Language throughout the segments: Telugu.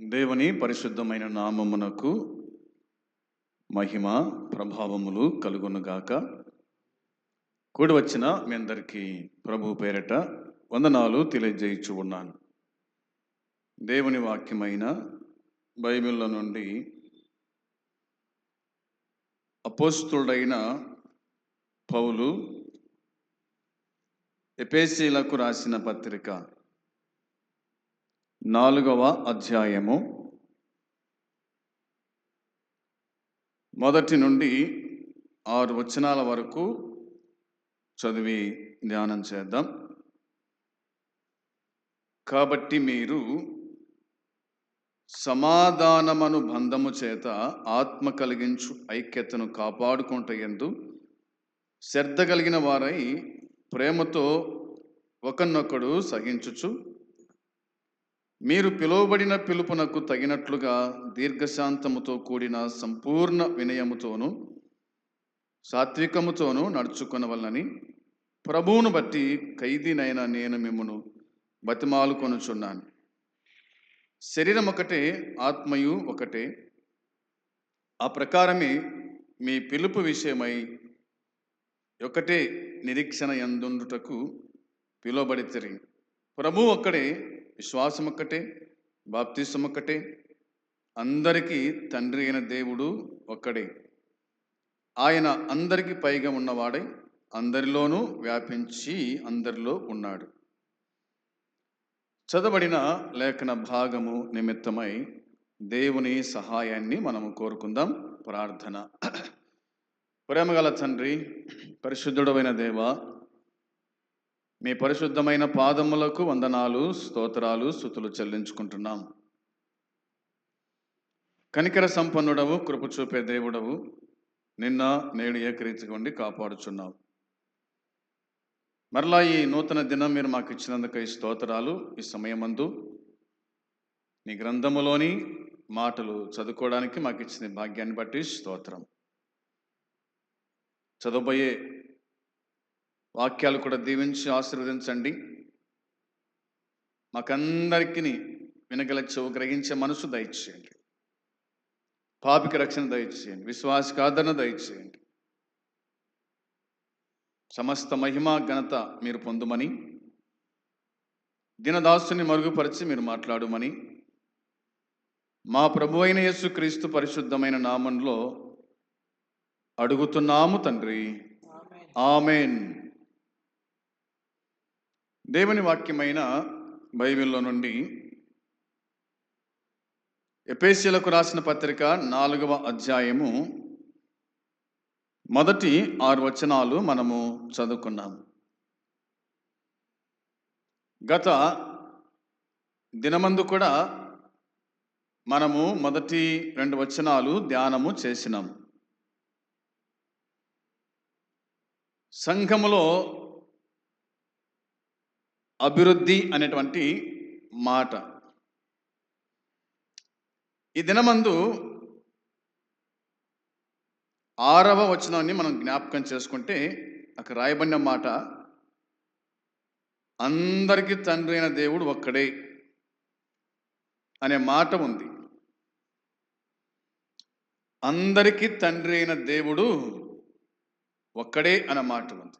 దేవుని పరిశుద్ధమైన నామమునకు మహిమ ప్రభావములు కలుగునుగాక. కూడి వచ్చిన మీ అందరికీ ప్రభు పేరట వందనాలు తెలియజేయచ్చు ఉన్నాను. దేవుని వాక్యమైన బైబిల్లో నుండి అపోస్తుడైన పౌలు ఎపేసీలకు రాసిన పత్రిక నాలుగవ అధ్యాయము. మొదటి నుండి ఆరు వచనాల వరకు చదివి ధ్యానం చేద్దాం. కాబట్టి మీరు సమాధానమను బంధము చేత ఆత్మ కలిగించు ఐక్యతను కాపాడుకుంట ఎందు శ్రద్ధ కలిగిన వారై ప్రేమతో ఒకరినొకడు సహించుచు మీరు పిలువబడిన పిలుపునకు తగినట్లుగా దీర్ఘశాంతముతో కూడిన సంపూర్ణ వినయముతోనూ సాత్వికముతోనూ నడుచుకొనవలనని ప్రభువును బట్టి ఖైదీనైన నేను మిమ్మను బతిమాలు కొనుచున్నాను శరీరం ఒకటే ఆత్మయు ఒకటే. ఆ ప్రకారమే మీ పిలుపు విషయమై ఒకటే నిరీక్షణ ఎందుండుటకు పిలువబడితిరి. ప్రభు ఒక్కడే విశ్వాసం ఒక్కటే బాప్తీసం ఒక్కటే అందరికీ తండ్రి అయిన దేవుడు ఒక్కడే. ఆయన అందరికీ పైగా ఉన్నవాడై అందరిలోనూ వ్యాపించి అందరిలో ఉన్నాడు. చదవడిన లేఖన భాగము నిమిత్తమై దేవుని సహాయాన్ని మనము కోరుకుందాం. ప్రార్థన. ప్రేమగల తండ్రి పరిశుద్ధుడమైన దేవ మీ పరిశుద్ధమైన పాదములకు వందనాలు స్తోత్రాలు స్థుతులు చెల్లించుకుంటున్నాం. కనికర సంపన్నుడవు కృప చూపే దేవుడవు నిన్న నేడు ఏకరీతిగా కాపాడుచున్నావు. మరలా ఈ నూతన దినం మీరు మాకు ఇచ్చినందుకు ఈ స్తోత్రాలు ఈ సమయమందు నీ గ్రంథములోని మాటలు చదువుకోవడానికి మాకు ఇచ్చిన భాగ్యాన్ని బట్టి స్తోత్రం. చదవబోయే వాక్యాలు కూడా దీవించి ఆశీర్వదించండి. మాకందరికీ వినగల చెవు గ్రహించే మనసు దయచేయండి. పాపికి రక్షణ దయచేయండి. విశ్వాసకి ఆదరణ దయచేయండి. సమస్త మహిమ ఘనత మీరు పొందుమని దినదాసుని మరుగుపరిచి మీరు మాట్లాడుమని మా ప్రభు అయిన యేసుక్రీస్తు పరిశుద్ధమైన నామంలో అడుగుతున్నాము తండ్రి. ఆమెన్. దేవుని వాక్యమైన బైబిల్లో నుండి ఎపేసీలకు రాసిన పత్రిక నాలుగవ అధ్యాయము మొదటి ఆరు వచనాలు మనము చదువుకున్నాం గత దినమందు కూడా మనము మొదటి రెండు వచనాలు ధ్యానము చేసినాం. సంఘములో అభివృద్ధి అనేటువంటి మాట. ఈ దినమందు ఆరవ వచనాన్ని మనం జ్ఞాపకం చేసుకుంటే అక్కడ రాయబడిన మాట అందరికీ తండ్రి అయిన దేవుడు ఒక్కడే అనే మాట ఉంది. అందరికీ తండ్రి అయిన దేవుడు ఒక్కడే అనే మాట ఉంది.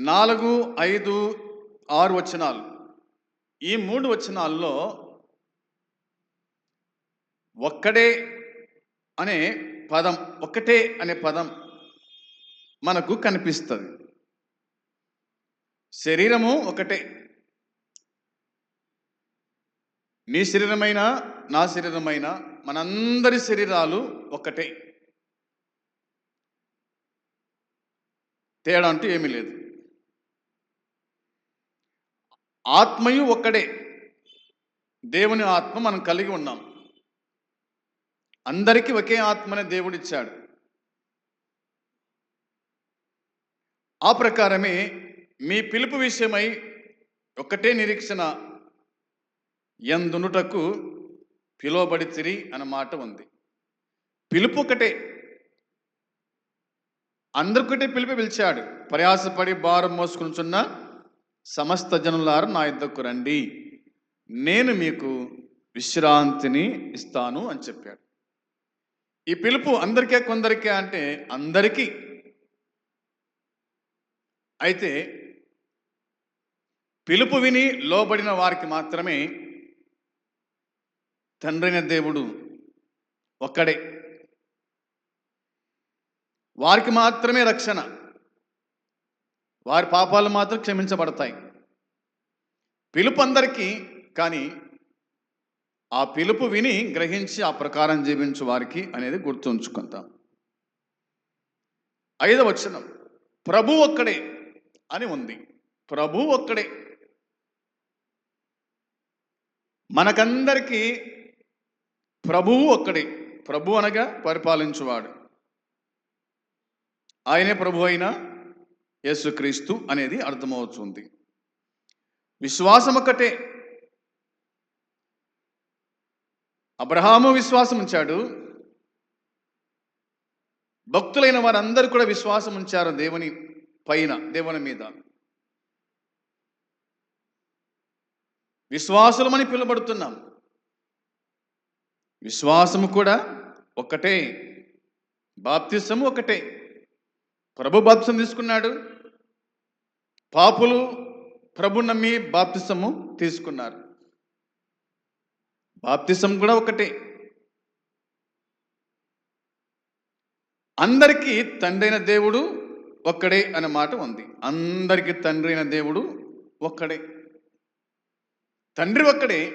నాలుగు ఐదు ఆరు వచనాలు. ఈ మూడు వచనాల్లో ఒక్కడే అనే పదం ఒక్కటే అనే పదం మనకు కనిపిస్తుంది. శరీరము ఒకటే. నీ శరీరమైన నా శరీరమైన మనందరి శరీరాలు ఒకటే. తేడా అంటూ ఏమీ లేదు. ఆత్మయు ఒక్కడే. దేవుని ఆత్మ మనం కలిగి ఉన్నాం. అందరికీ ఒకే ఆత్మనే దేవుడిచ్చాడు. ఆ ప్రకారమే మీ పిలుపు విషయమై ఒకటే నిరీక్షణ ఎందునుటకు పిలువబడి తిరి అన్న మాట ఉంది. పిలుపు ఒకటే అందరికొకటే పిలిపి పిలిచాడు. ప్రయాసపడి భారం మోసుకుంటున్న సమస్త జనులారు నా యుద్ధకు రండి. నేను మీకు విశ్రాంతిని ఇస్తాను అని చెప్పాడు. ఈ పిలుపు అందరికే కొందరికే అంటే అందరికీ. అయితే పిలుపు విని లోబడిన వారికి మాత్రమే తండ్రైన దేవుడు ఒక్కడే. వారికి మాత్రమే రక్షణ. వారి పాపాలు మాత్రం క్షమించబడతాయి. పిలుపు అందరికీ కానీ ఆ పిలుపు విని గ్రహించి ఆ ప్రకారం జీవించు వారికి అనేది గుర్తుంచుకుంటాం. ఐదవ వచనం ప్రభు ఒక్కడే అని ఉంది. ప్రభు ఒక్కడే. మనకందరికీ ప్రభువు ఒక్కడే. ప్రభు అనగా పరిపాలించువాడు. ఆయనే ప్రభు అయినా యేసుక్రీస్తు అనేది అర్థమవుతుంది. విశ్వాసం ఒకటే అబ్రహాము విశ్వాసం ఉంచాడు భక్తులైన వారందరూ కూడా విశ్వాసం ఉంచారు దేవుని పైన దేవుని మీద. విశ్వాసులమని పిలువబడుతున్నాం. విశ్వాసము కూడా ఒక్కటే. బాప్తిసము ఒకటే ప్రభు బాప్తిసం తీసుకున్నాడు. పాపులు ప్రభు నమ్మి బాప్తిసము తీసుకున్నారు. బాప్తిసం కూడా ఒకటే. అందరికీ తండ్రైన దేవుడు ఒక్కడే అనే మాట ఉంది. అందరికీ తండ్రి అయిన దేవుడు ఒక్కడే. తండ్రి ఒక్కడే.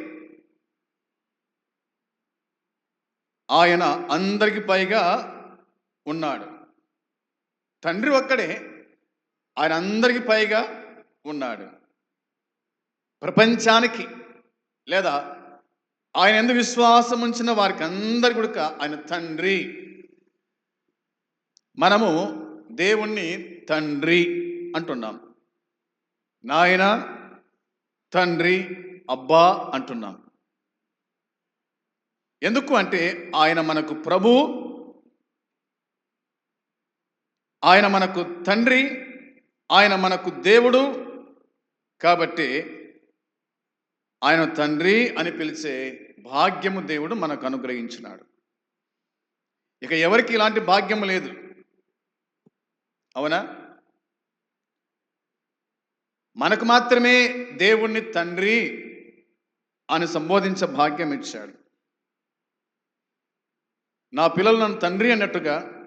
ఆయన అందరికి పైగా ఉన్నాడు. తండ్రి ఒక్కడే. ఆయన అందరికి పైగా ఉన్నాడు. ప్రపంచానికి లేదా ఆయన ఎందుకు విశ్వాసం ఉంచిన వారికి అందరి కొడుక ఆయన తండ్రి. మనము దేవుణ్ణి తండ్రి అంటున్నాం. నాయన తండ్రి అబ్బా అంటున్నాం. ఎందుకు అంటే ఆయన మనకు ప్రభు ఆయన మనకు తండ్రి ఆయన మనకు దేవుడు కాబట్టి ఆయన తండ్రి అని పిలిచే భాగ్యము దేవుడు మనకు అనుగ్రహించినాడు. ఇక ఎవరికి ఇలాంటి భాగ్యము లేదు. అవునా? మనకు మాత్రమే దేవుణ్ణి తండ్రి అని సంబోధించే భాగ్యం ఇచ్చాడు. నా పిల్లలు నన్ను తండ్రి అన్నట్టుగా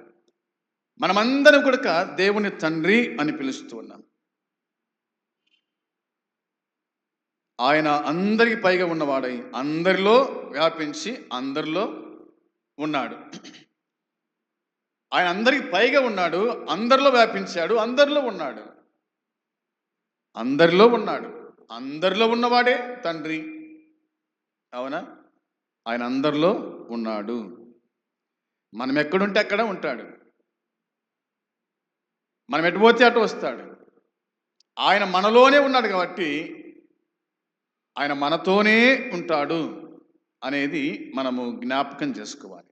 మనమందరం కూడా దేవుని తండ్రి అని పిలుస్తూ ఉన్నాం. ఆయన అందరికి పైగా ఉన్నవాడై అందరిలో వ్యాపించి అందరిలో ఉన్నాడు. ఆయన అందరికి పైగా ఉన్నాడు అందరిలో వ్యాపించాడు అందరిలో ఉన్నాడు. అందరిలో ఉన్నాడు. అందరిలో ఉన్నవాడే తండ్రి. అవునా? ఆయన అందరిలో ఉన్నాడు. మనం ఎక్కడుంటే అక్కడ ఉంటాడు. మనం ఎటుపోతే అటు వస్తాడు. ఆయన మనలోనే ఉన్నాడు కాబట్టి ఆయన మనతోనే ఉంటాడు అనేది మనము జ్ఞాపకం చేసుకోవాలి.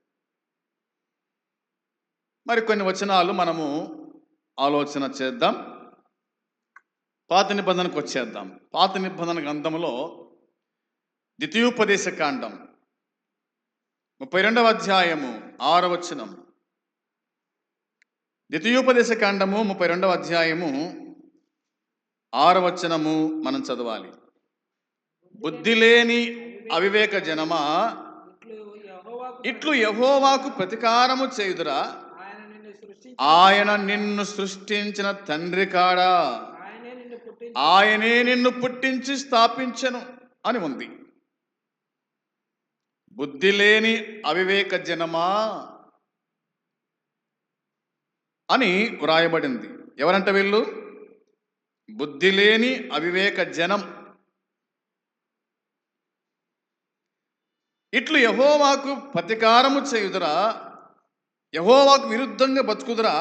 మరి కొన్ని వచనాలు మనము ఆలోచన చేద్దాం. పాత నిబంధనకు వచ్చేద్దాం. పాత నిబంధన గ్రంథంలో ద్వితీయోపదేశ కాండం ముప్పై రెండవ అధ్యాయము ఆరవచనం ద్వితీయోపదేశ కాండము ముప్పై రెండవ అధ్యాయము ఆరవచనము మనం చదవాలి. బుద్ధి లేని అవివేక జనమా? ఇట్లు యహోవాకు ప్రతికారము చేయుదురా. ఆయన నిన్ను సృష్టించిన తండ్రి కాడా? ఆయనే నిన్ను పుట్టించి స్థాపించను అని ఉంది. బుద్ధి లేని అవివేక జనమా? అని వ్రాయబడింది. ఎవరంట వీళ్ళు? బుద్ధి లేని అవివేక జనం. ఇట్లు యహోవాకు ప్రతికారము చేయుదురా యహోవాకు విరుద్ధంగా బతుకుదురా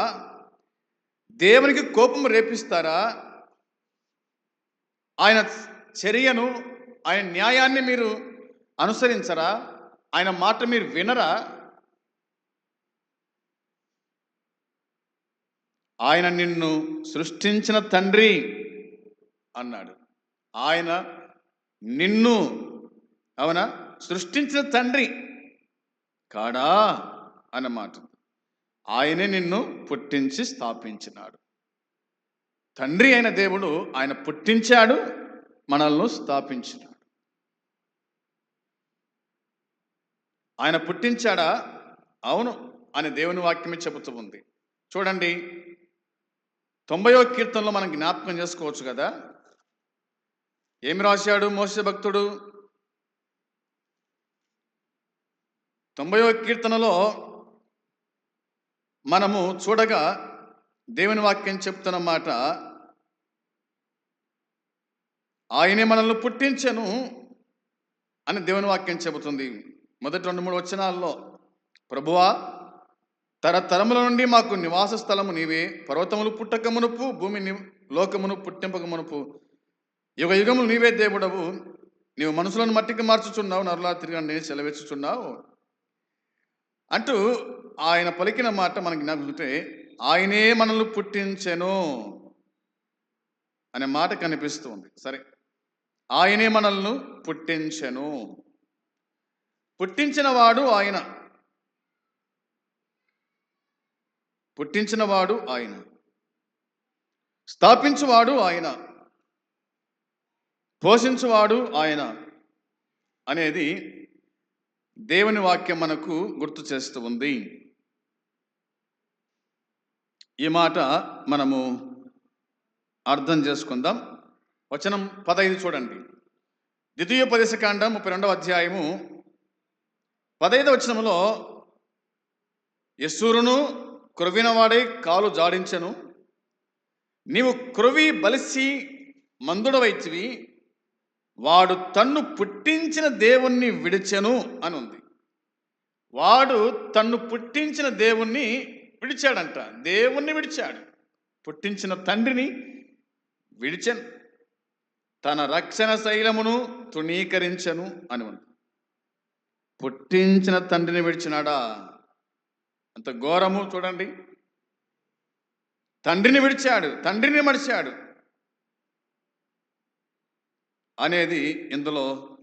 దేవునికి కోపం రేపిస్తారా? ఆయన చర్యను ఆయన న్యాయాన్ని మీరు అనుసరించరా? ఆయన మాట మీరు వినరా? ఆయన నిన్ను సృష్టించిన తండ్రి అన్నాడు. ఆయన నిన్ను అవునా? సృష్టించిన తండ్రి కాడా? అన్నమాట. ఆయనే నిన్ను పుట్టించి స్థాపించినాడు. తండ్రి అయిన దేవుడు ఆయన పుట్టించాడు మనల్ని స్థాపించినాడు. ఆయన పుట్టించాడా? అవును అని దేవుని వాక్యమే చెబుతూ ఉంది. చూడండి తొంభయో కీర్తనలో మనం జ్ఞాపకం చేసుకోవచ్చు కదా? ఏమి రాశాడు మోస భక్తుడు? తొంభయో కీర్తనలో మనము చూడగా దేవుని వాక్యం చెప్తున్న మాట ఆయనే మనల్ని పుట్టించను అని దేవుని వాక్యం చెబుతుంది. మొదటి రెండు మూడు వచనాల్లో ప్రభువా తరతరముల నుండి మాకు నివాస స్థలము నీవే. పర్వతములు పుట్టక మునుపు భూమి లోకమును పుట్టింపక మునుపు యుగ యుగములు నీవే దేవుడవు. నీవు మనుషులను మట్టికి మార్చుచున్నావు నరులా తిరిగి సెలవిచ్చుచున్నావు. అంటూ ఆయన పలికిన మాట మనకి జ్ఞాపకుంటే ఆయనే మనల్ని పుట్టించెను అనే మాట కనిపిస్తూ ఉంది సరే. ఆయనే మనల్ని పుట్టించెను. పుట్టించిన వాడు ఆయన. పుట్టించినవాడు ఆయన. స్థాపించువాడు ఆయన. పోషించువాడు ఆయన అనేది దేవుని వాక్యం మనకు గుర్తు చేస్తూ ఉంది. ఈ మాట మనము అర్థం చేసుకుందాం. వచనం పదహైదు చూడండి. ద్వితీయ ఉపదేశకాండం ముప్పై రెండవ అధ్యాయము పదహైదు వచనంలో యస్సూరును క్రొవినవాడే కాలు జాడించను. నీవు క్రొవి బలిసి మందుడవైతివి. వాడు తన్ను పుట్టించిన దేవుణ్ణి విడిచెను అని ఉంది వాడు తన్ను పుట్టించిన దేవుణ్ణి విడిచాడంట. దేవుణ్ణి విడిచాడు. పుట్టించిన తండ్రిని విడిచెను. తన రక్షణ శైలమును తృణీకరించను అని ఉంది పుట్టించిన తండ్రిని విడిచినాడా? అంత ఘోరము చూడండి. తండ్రిని విడిచాడు తండ్రిని మడిచాడు అనేది ఇందులో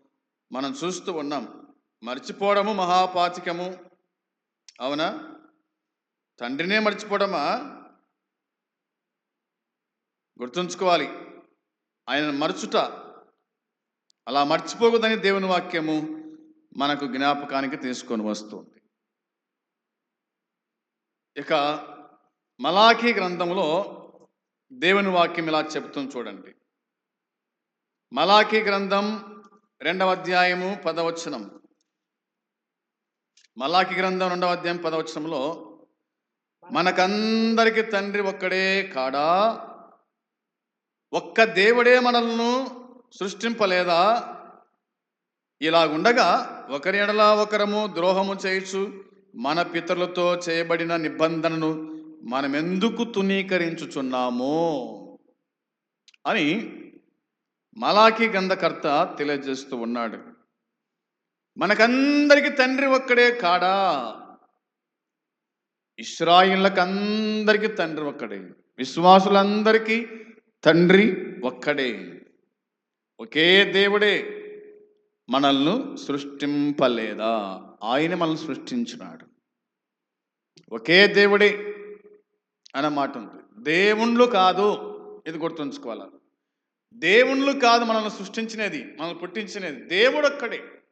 మనం చూస్తూ ఉన్నాం. మర్చిపోవడము మహాపాతికము. అవునా? తండ్రినే మర్చిపోవడమా? గుర్తుంచుకోవాలి. ఆయన మరచుట. అలా మర్చిపోకూడదని దేవుని వాక్యము మనకు జ్ఞాపకానికి తీసుకొని వస్తుంది. ఇక మలాఖీ గ్రంథంలో దేవుని వాక్యం ఇలా చెబుతుంది చూడండి. మలాఖీ గ్రంథం రెండవ అధ్యాయము పదవచనం. మలాఖీ గ్రంథం రెండవ అధ్యాయం పదవచనంలో మనకందరికి తండ్రి ఒక్కడే కాడా? ఒక్క దేవుడే మనల్ని సృష్టింపలేదా? ఇలాగుండగా ఒకరి ఎడలా ఒకరము ద్రోహము చేయొచ్చు మన పితరులతో చేయబడిన నిబంధనను మనమెందుకు తునీకరించుచున్నామో తునీకరించుచున్నాము అని మలాకి గంధకర్త తెలియజేస్తూ ఉన్నాడు. మనకందరికి తండ్రి ఒక్కడే కాడా? ఇస్రాయిళ్ళకి అందరికీ తండ్రి ఒక్కడే. విశ్వాసులందరికీ తండ్రి ఒక్కడే. ఒకే దేవుడే. మనల్ని సృష్టింపలేదా? ఆయన మనల్ని సృష్టించినాడు. ఒకే దేవుడే అన్న మాట ఉంది. దేవుళ్ళు కాదు ఇది గుర్తుంచుకోవాలి? దేవుళ్ళు కాదు మనల్ని సృష్టించినది మనల్ని పుట్టించినది. దేవుడు ఒక్కడే.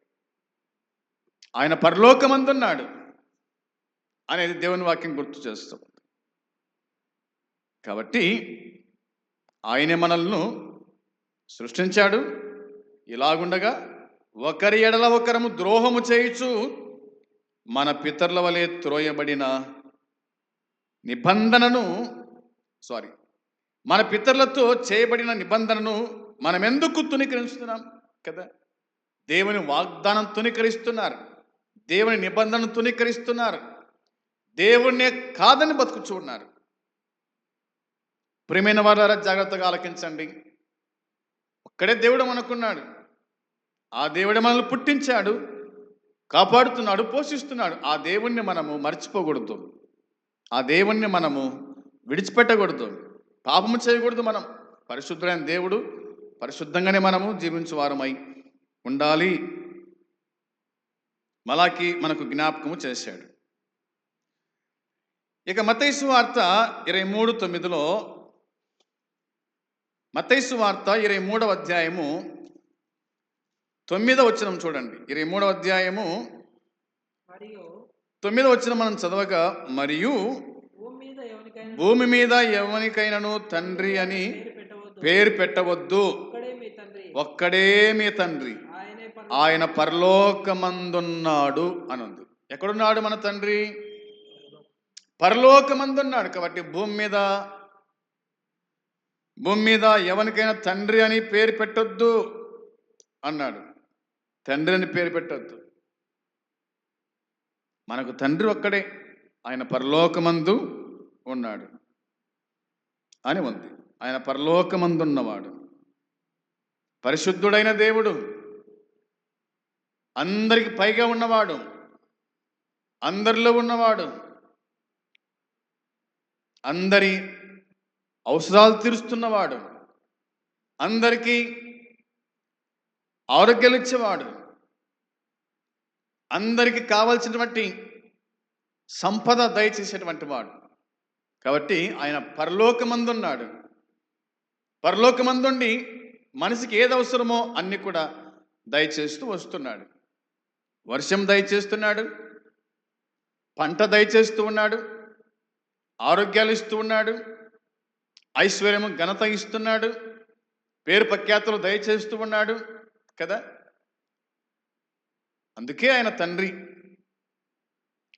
ఆయన పరలోకమందున్నాడు అనేది దేవుని వాక్యం గుర్తు చేస్తుంది కాబట్టి ఆయనే మనల్ని సృష్టించాడు. ఇలాగుండగా ఒకరి ఎడల ఒకరము ద్రోహము చేయుచు మన పితరుల వలె త్రోయబడిన నిబంధనను సారీ మన పితరులతో చేయబడిన నిబంధనను మనం ఎందుకు తునీకరిస్తున్నాం కదా? దేవుని వాగ్దానం తునీకరిస్తున్నారు దేవుని నిబంధనను తునీకరిస్తున్నారు దేవుణ్ణే కాదని బతుకుచూ ఉన్నారు ప్రేమైన వారారా జాగ్రత్తగా ఆలకించండి. ఒక్కడే దేవుడు అనుకున్నాడు ఆ దేవుడే మనల్ని పుట్టించాడు కాపాడుతున్నాడు పోషిస్తున్నాడు. ఆ దేవుణ్ణి మనము మర్చిపోకూడదు. ఆ దేవుణ్ణి మనము విడిచిపెట్టకూడదు. పాపము చేయకూడదు మనం. పరిశుద్ధమైన దేవుడు పరిశుద్ధంగానే మనము జీవించు వారమై ఉండాలి. మలాకి మనకు జ్ఞాపకము చేశాడు. ఇక మతైసు వార్త ఇరవై మూడు తొమ్మిదిలో మతైసు వార్త ఇరవై మూడవ అధ్యాయము తొమ్మిదవ వచనం చూడండి. ఇరవై మూడవ అధ్యాయము తొమ్మిదవ వచనం మనం చదవగా మరియు భూమి మీద ఎవరికైనాను తండ్రి అని పేరు పెట్టవద్దు. ఒక్కడే మీ తండ్రి. ఆయన పరలోకమందున్నాడు అనుంది. ఎక్కడున్నాడు మన తండ్రి? పరలోకమందున్నాడు. కాబట్టి భూమి మీద భూమి మీద ఎవరికైనా తండ్రి అని పేరు పెట్టొద్దు అన్నాడు. తండ్రి అని పేరు పెట్టొద్దు. మనకు తండ్రి ఒక్కడే ఆయన పరలోకమందు ఉన్నాడు అని ఉంది. ఆయన పరలోకమందున్నవాడు. పరిశుద్ధుడైన దేవుడు అందరికి పైగా ఉన్నవాడు అందరిలో ఉన్నవాడు అందరి అవసరాలు తీరుస్తున్నవాడు అందరికీ ఆరోగ్యాలు ఇచ్చేవాడు అందరికి కావలసినటువంటి సంపద దయచేసేటువంటి వాడు. కాబట్టి ఆయన పరలోకమందున్నాడు. పరలోకమందుండి మనిషికి ఏది అవసరమో అన్నీ కూడా దయచేస్తూ వస్తున్నాడు. వర్షం దయచేస్తున్నాడు. పంట దయచేస్తూ ఉన్నాడు. ఆరోగ్యాలు ఇస్తూ ఉన్నాడు. ఐశ్వర్యము ఘనత ఇస్తున్నాడు. పేరు ప్రఖ్యాతులు దయచేస్తూ ఉన్నాడు. కదా? అందుకే ఆయన తండ్రి.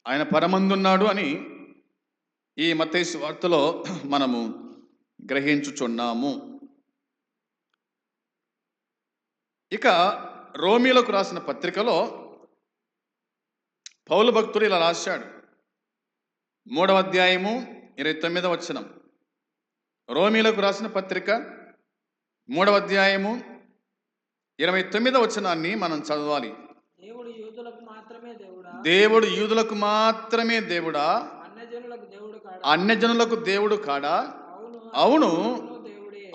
ఆయన పరమందున్నాడు అని ఈ మతేసు వార్తలో మనము గ్రహించుచున్నాము. ఇక రోమిలకు రాసిన పత్రికలో పౌలు భక్తుడు ఇలా రాశాడు. మూడవ అధ్యాయము ఇరవై తొమ్మిదవ వచనం. రోమిలకు రాసిన పత్రిక మూడవ అధ్యాయము ఇరవై తొమ్మిదవ వచనాన్ని మనం చదవాలి. దేవుడు యూదులకు మాత్రమే దేవుడా? దేవుడు యూదులకు మాత్రమే దేవుడా? అన్యజనులకు దేవుడు కాడా? అవును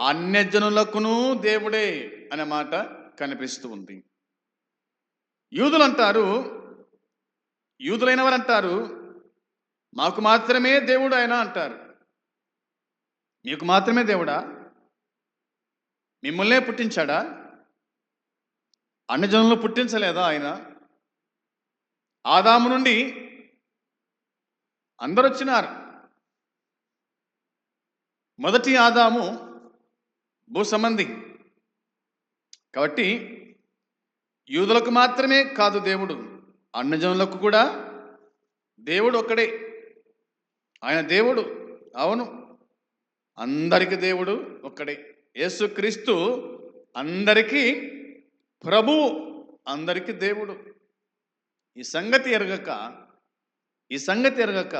అన్యజనులకును దేవుడే అనే మాట కనిపిస్తూ ఉంది. యూదులు అంటారు యూదులైన వారు అంటారు మాకు మాత్రమే దేవుడు ఆయన అంటారు. మీకు మాత్రమే దేవుడా? మిమ్మల్నే పుట్టించాడా? అన్ని జనులను పుట్టించలేదా ఆయన? ఆదాము నుండి అందరు వచ్చినారు మొదటి ఆదాము భూసంబంధి కాబట్టి యూదులకు మాత్రమే కాదు దేవుడు. అన్నజనులకు కూడా దేవుడు ఒక్కడే. ఆయన దేవుడు. అవును. అందరికీ దేవుడు ఒక్కడే. యేసుక్రీస్తు అందరికీ ప్రభువు అందరికీ దేవుడు. ఈ సంగతి ఎరగక ఈ సంగతి ఎరగక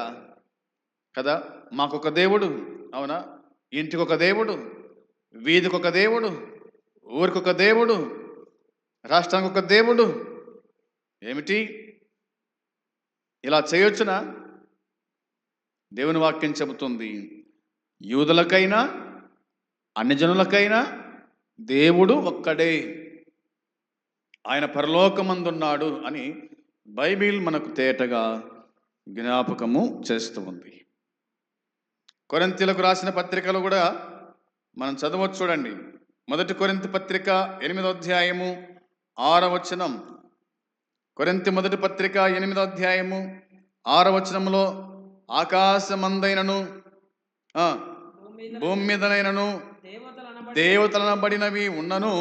కదా మాకొక దేవుడు అవునా? ఇంటికి ఒక దేవుడు వీధికి ఒక దేవుడు ఊరికి ఒక దేవుడు రాష్ట్రానికి ఒక దేవుడు. ఏమిటి? ఇలా చేయొచ్చునా? దేవుని వాక్యం చెబుతుంది యూదులకైనా అన్ని జనులకైనా దేవుడు ఒక్కడే. ఆయన పరలోకమందున్నాడు అని బైబిల్ మనకు తేటగా జ్ఞాపకము చేస్తూ ఉంది. కొరింతీలకు రాసిన పత్రికలు కూడా మనం చదవచ్చు చూడండి. మొదటి కొరింతి పత్రిక ఎనిమిదో అధ్యాయము ఆరో వచనం. కొరింతి మొదటి పత్రిక ఎనిమిదో అధ్యాయము ఆరో వచనంలో ఆకాశమందైనను భూమి మీద భూమి మీదనైనను దేవతలనబడినవి ఉన్నను.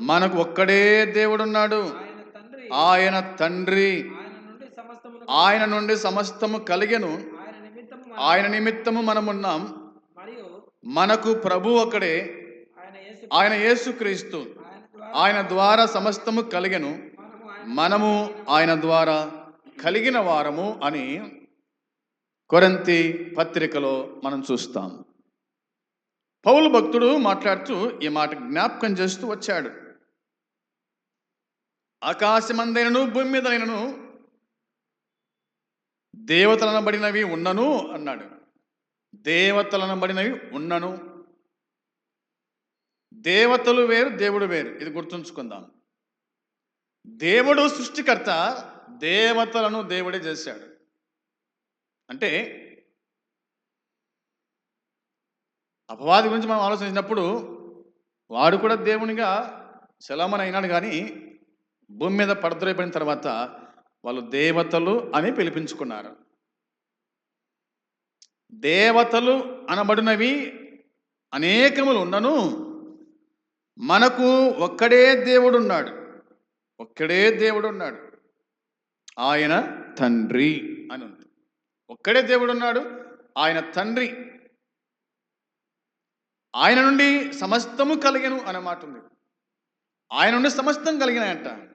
మనకు ఒక్కడే దేవుడున్నాడు. ఆయన తండ్రి. ఆయన నుండి సమస్తము కలిగెను. ఆయన నిమిత్తము మనమున్నాం. మనకు ప్రభు ఒకడే ఆయన యేసు యేసుక్రీస్తు ఆయన ద్వారా సమస్తము కలిగెను. మనము ఆయన మనము ఆయన ద్వారా కలిగిన వారము అని కొరంతి పత్రికలో మనం చూస్తాం. పౌలు భక్తుడు మాట్లాడుతూ ఈ మాట జ్ఞాపకం చేస్తూ వచ్చాడు. ఆకాశమందైనను భూమి మీదైనను దేవతలనబడినవి ఉన్నను అన్నాడు. దేవతలనబడినవి ఉన్నను. దేవతలు వేరు దేవుడు వేరు. ఇది గుర్తుంచుకుందాం. దేవుడు సృష్టికర్త దేవతలను దేవుడే చేశాడు. అంటే అపవాది గురించి మనం ఆలోచించినప్పుడు వాడు కూడా దేవునిగా శలమని అయినాడు కానీ భూమి మీద పడద్రోయబడిన తర్వాత వాళ్ళు దేవతలు అని పిలిపించుకున్నారు. దేవతలు అనబడినవి అనేకములు ఉన్నను మనకు ఒక్కడే దేవుడు ఉన్నాడు ఒక్కడే దేవుడు ఉన్నాడు ఆయన తండ్రి అని ఉంది. ఒక్కడే దేవుడు ఉన్నాడు ఆయన తండ్రి. ఆయన నుండి సమస్తము కలిగను అన్నమాట ఉంది. ఆయన నుండి సమస్తం కలిగినాయంట.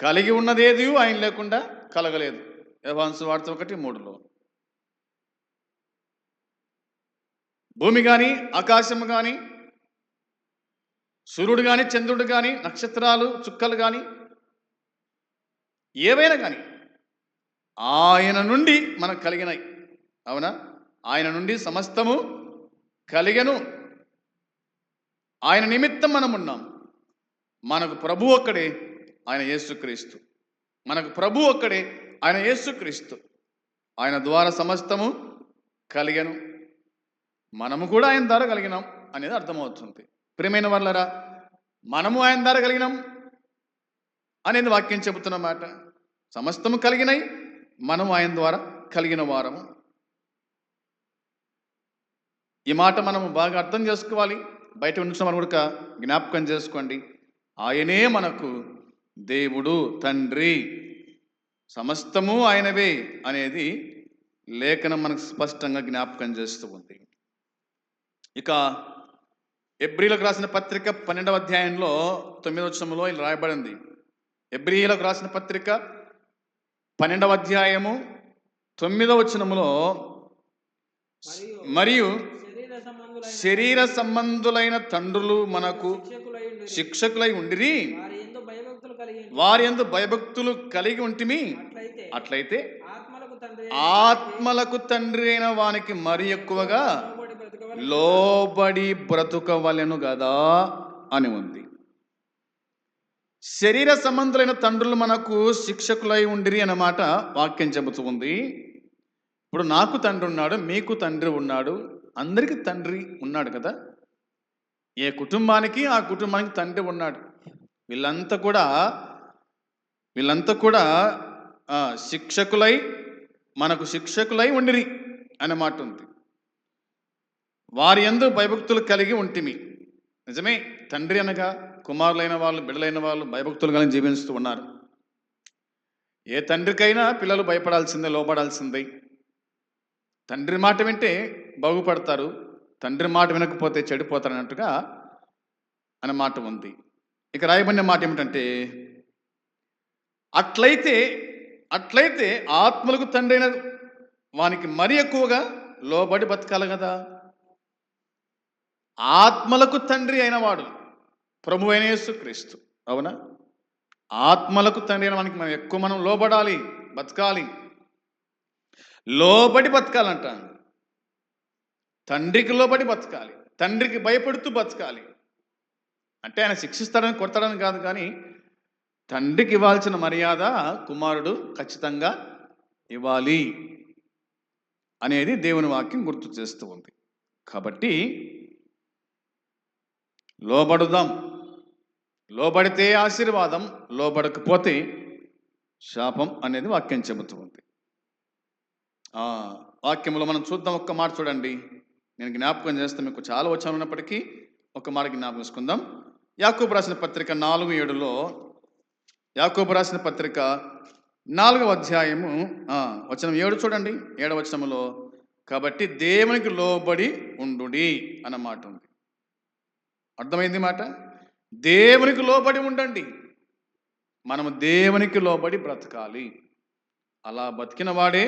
కలిగి ఉన్నదేది ఆయన లేకుండా కలగలేదు. యవాన్సు వార్త ఒకటి మూడులో. భూమి కానీ ఆకాశము కానీ సూర్యుడు కానీ చంద్రుడు కానీ నక్షత్రాలు చుక్కలు కానీ ఏవైనా కానీ ఆయన నుండి మనకు కలిగినాయి. అవునా? ఆయన నుండి సమస్తము కలిగను. ఆయన నిమిత్తం మనం ఉన్నాం మనకు ప్రభు ఒక్కడే. ఆయన యేసుక్రీస్తు. మనకు ప్రభు ఒక్కడే ఆయన యేసుక్రీస్తు. ఆయన ద్వారా సమస్తము కలిగను. మనము కూడా ఆయన ద్వారా కలిగినాం అనేది అర్థమవుతుంది. ప్రియమైన వాళ్ళరా మనము ఆయన ద్వారా కలిగినాం అనేది వాక్యం చెబుతున్నమాట సమస్తము కలిగినాయి మనము ఆయన ద్వారా కలిగిన వారము. ఈ మాట మనము బాగా అర్థం చేసుకోవాలి. బయట ఉంచిన మనం కూడా జ్ఞాపకం చేసుకోండి. ఆయనే మనకు దేవుడు తండ్రి సమస్తము ఆయనవే అనేది లేఖనం మనకు స్పష్టంగా జ్ఞాపకం చేస్తూ ఉంది. ఇక ఎబ్రిలకు రాసిన పత్రిక పన్నెండవ అధ్యాయంలో తొమ్మిదవ వచనంలో ఇలా రాయబడింది. ఎబ్రిలకు రాసిన పత్రిక పన్నెండవ అధ్యాయము తొమ్మిదవ వచనములో మరియు శరీర సంబంధులైన తండ్రులు మనకు శిక్షకులై ఉండిరి. వారి ఎందు భయభక్తులు కలిగి ఉంటిమి. అట్లయితే ఆత్మలకు తండ్రి అయిన వానికి మరి ఎక్కువగా లోబడి బ్రతకవలెను. లోబడి బ్రతుకవలెను గదా అని ఉంది. శరీర సంబంధులైన తండ్రులు మనకు శిక్షకులై ఉండిరి అన్నమాట వాక్యం చెబుతూ ఉంది. ఇప్పుడు నాకు తండ్రి ఉన్నాడు మీకు తండ్రి ఉన్నాడు అందరికీ తండ్రి ఉన్నాడు కదా. ఏ కుటుంబానికి ఆ కుటుంబానికి తండ్రి ఉన్నాడు. వీళ్ళంతా కూడా వీళ్ళంతా కూడా శిక్షకులై మనకు శిక్షకులై ఉండిరి అనే మాట ఉంది. వారి ఎందు భయభక్తులు కలిగి ఉంటిమి. నిజమే తండ్రి అనగా కుమారులైన వాళ్ళు బిడ్డలైన వాళ్ళు భయభక్తులు కలిగి జీవిస్తూ ఉన్నారు. ఏ తండ్రికైనా పిల్లలు భయపడాల్సిందే లోపడాల్సిందే తండ్రి మాట వింటే బాగుపడతారు తండ్రి మాట వినకపోతే చెడిపోతారు అన్నట్టుగా అనే మాట ఉంది. ఇక రాయబడిన మాట ఏమిటంటే అట్లయితే అట్లయితే ఆత్మలకు తండ్రి అయిన వానికి మరి ఎక్కువగా లోబడి బతకాలి కదా. ఆత్మలకు తండ్రి అయిన వాడు ప్రభు అయిన యేసుక్రీస్తు. అవునా? ఆత్మలకు తండ్రి అయిన వానికి మనం ఎక్కువ మనం లోబడాలి బతకాలి. లోబడి బతకాలంట తండ్రికి లోబడి బతకాలి. తండ్రికి భయపడుతూ బతకాలి. అంటే ఆయన శిక్షిస్తాడని కొడతాడని కాదు కానీ తండ్రికి ఇవ్వాల్సిన మర్యాద కుమారుడు ఖచ్చితంగా ఇవ్వాలి అనేది దేవుని వాక్యం గుర్తు చేస్తూ ఉంది. కాబట్టి లోబడుదాం. లోబడితే ఆశీర్వాదం లోబడకపోతే శాపం అనేది వాక్యం చెబుతూ ఉంది. ఆ వాక్యంలో మనం చూద్దాం ఒక్క మాట చూడండి. నేను జ్ఞాపకం చేస్తే మీకు చాలా వచ్చాను ఉన్నప్పటికీ ఒక మాట జ్ఞాపకం చేసుకుందాం. యాకూబ్ రాసిన పత్రిక నాలుగు ఏడులో యాకోబు రాసిన పత్రిక నాలుగవ అధ్యాయము వచనం ఏడు చూడండి. ఏడవ వచనములో కాబట్టి దేవునికి లోబడి ఉండుడి అన్న మాట ఉంది. అర్థమైంది మాట? దేవునికి లోబడి ఉండండి. మనము దేవునికి లోబడి బ్రతకాలి. అలా బతికిన వాడే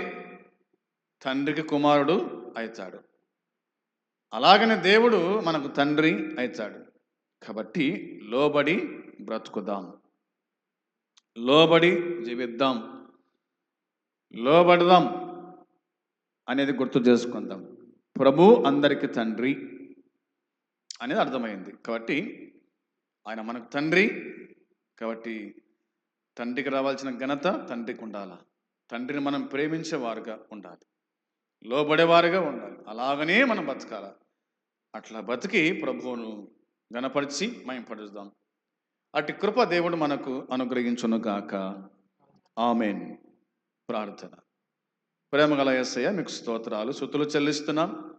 తండ్రికి కుమారుడు అవుతాడు అలాగనే దేవుడు మనకు తండ్రి అవుతాడు కాబట్టి లోబడి బ్రతుకుదాం. లోబడి జీవిద్దాం. లోబడదాం అనేది గుర్తు చేసుకుందాం. ప్రభు అందరికి తండ్రి అనేది అర్థమైంది. కాబట్టి ఆయన మనకు తండ్రి. కాబట్టి తండ్రికి రావాల్సిన ఘనత తండ్రికి ఉండాలి? తండ్రిని మనం ప్రేమించేవారుగా ఉండాలి. లోబడేవారుగా ఉండాలి. అలాగనే మనం బతకాల? అట్లా బతికి ప్రభువును గణపరిచి మయంపరుద్దాం అటు కృప దేవుడు మనకు అనుగ్రహించును గాక ఆమెన్. ప్రార్థన. ప్రేమగల ఎస్ఐ మీకు స్తోత్రాలు. శుతులు చెల్లిస్తున్నాం.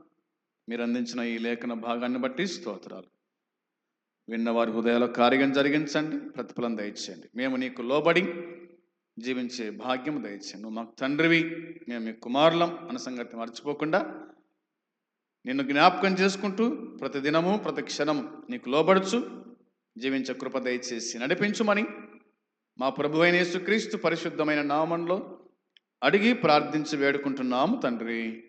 మీరు అందించిన ఈ లేఖన భాగాన్ని బట్టి స్తోత్రాలు. విన్నవారి హృదయాల కార్యం జరిగించండి. ప్రతిఫలం దయచేయండి. మేము నీకు లోబడి జీవించే భాగ్యం దయచేయండి. నువ్వు మాకు తండ్రివి. మేము మీ కుమారులం. అన్న సంగతి మర్చిపోకుండా నిన్ను జ్ఞాపకం చేసుకుంటూ ప్రతి దినము ప్రతి క్షణం నీకు లోబడుచు. జీవించే కృప దయచేసి నడిపించుమని మా ప్రభు అయిన యేసుక్రీస్తు పరిశుద్ధమైన నామంలో అడిగి ప్రార్థించి వేడుకుంటున్నాము తండ్రి.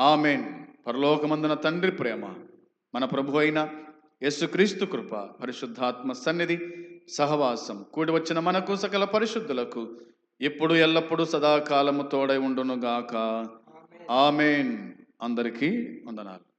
ఆమెన్. పరలోకమందున తండ్రి ప్రేమ మన ప్రభు అయిన యేసుక్రీస్తు కృప పరిశుద్ధాత్మ సన్నిధి సహవాసం కూడి వచ్చిన మనకు సకల పరిశుద్ధులకు ఇప్పుడు ఎల్లప్పుడూ సదాకాలము తోడై ఉండునుగాక. ఆమెన్. అందరికీ వందనాలు.